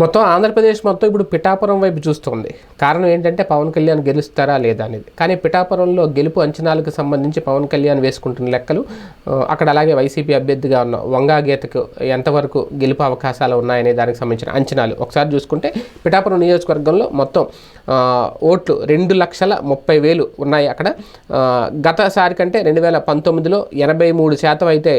మొత్తం ఆంధ్రప్రదేశ్ మొత్తం ఇప్పుడు పిఠాపురం వైపు చూస్తుంది. కారణం ఏంటంటే పవన్ కళ్యాణ్ గెలుస్తారా లేదా అనేది. కానీ పిఠాపురంలో గెలుపు అంచనాలకు సంబంధించి పవన్ కళ్యాణ్ వేసుకుంటున్న లెక్కలు అక్కడ అలాగే వైసీపీ అభ్యర్థిగా ఉన్న వంగా గీతకు ఎంతవరకు గెలుపు అవకాశాలు ఉన్నాయనే దానికి సంబంధించిన అంచనాలు. ఒకసారి చూసుకుంటే పిఠాపురం నియోజకవర్గంలో మొత్తం ఓట్లు రెండు లక్షల ముప్పై వేలు ఉన్నాయి అక్కడ. గతసారి కంటే రెండు వేల పంతొమ్మిదిలో ఎనభై మూడు శాతం అయితే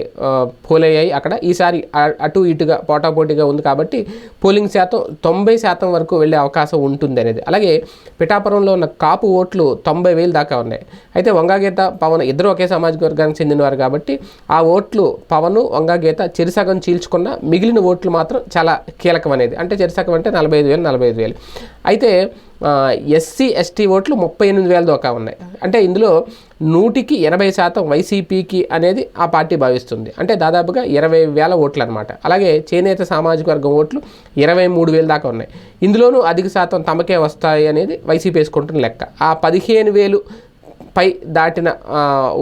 పోలయ్యాయి అక్కడ. ఈసారి అటు ఇటుగా పోటాపోటీగా ఉంది కాబట్టి పోలింగ్ శాతం తొంభై శాతం వరకు వెళ్ళే అవకాశం ఉంటుంది అనేది. అలాగే పిఠాపురంలో ఉన్న కాపు ఓట్లు తొంభై వేలు దాకా ఉన్నాయి. అయితే వంగాగీత పవన్ ఇద్దరు ఒకే సామాజిక వర్గానికి చెందినవారు కాబట్టి ఆ ఓట్లు పవన్ వంగాగీత చెరిసగం చీల్చుకున్న మిగిలిన ఓట్లు మాత్రం చాలా కీలకం అనేది. అంటే చెరిసగం అంటే నలభై ఐదు వేలు నలభై ఐదు వేలు. అయితే ఎస్సీ ఎస్టీ ఓట్లు ముప్పై ఎనిమిది వేల దాకా ఉన్నాయి. అంటే ఇందులో నూటికి ఎనభై శాతం వైసీపీకి అనేది ఆ పార్టీ భావిస్తుంది. అంటే దాదాపుగా ఇరవై వేల ఓట్లు అనమాట అలాగే చేనేత సామాజిక వర్గం ఓట్లు ఇరవై మూడు వేల దాకా ఉన్నాయి. ఇందులోనూ అధిక శాతం తమకే వస్తాయి అనేది వైసీపీ వేసుకుంటున్న లెక్క. ఆ పదిహేను వేలు పై దాటిన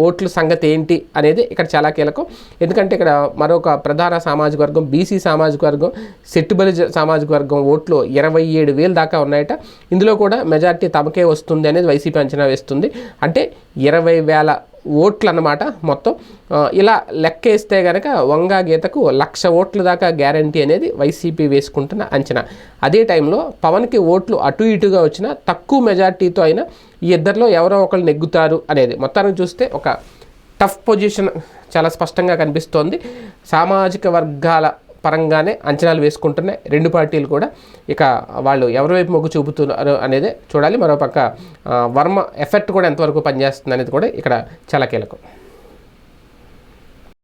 ఓట్ల సంగతి ఏంటి అనేది ఇక్కడ చాలా కీలకం. ఎందుకంటే ఇక్కడ మరొక ప్రధాన సామాజిక వర్గం బీసీ సామాజిక వర్గం సెట్టుబలి సామాజిక వర్గం ఓట్లు ఇరవై ఏడు వేలు దాకా ఉన్నాయట. ఇందులో కూడా మెజార్టీ తమకే వస్తుంది అనేది వైసీపీ అంచనా వేస్తుంది. అంటే ఇరవై వేల ఓట్లు అన్నమాట మొత్తం ఇలా లెక్కేస్తే కనుక వంగా గీతకు లక్ష ఓట్ల దాకా గ్యారంటీ అనేది వైసీపీ వేసుకుంటున్న అంచనా. అదే టైంలో పవన్కి ఓట్లు అటు ఇటుగా వచ్చినా తక్కువ మెజార్టీతో అయినా ఈ ఇద్దరిలో ఎవరో ఒకరు నెగ్గుతారు అనేది. మొత్తానికి చూస్తే ఒక టఫ్ పొజిషన్ చాలా స్పష్టంగా కనిపిస్తోంది. సామాజిక వర్గాల పరంగానే అంచనాలు వేసుకుంటున్నాయి. రెండు పార్టీలు కూడా ఇక వాళ్ళు ఎవరి వైపు మొగ్గు చూపుతున్నారు అనేది చూడాలి. మరోపక్క వర్మ ఎఫెక్ట్ కూడా ఎంతవరకు పనిచేస్తుంది అనేది కూడా ఇక్కడ చాలా కీలకం.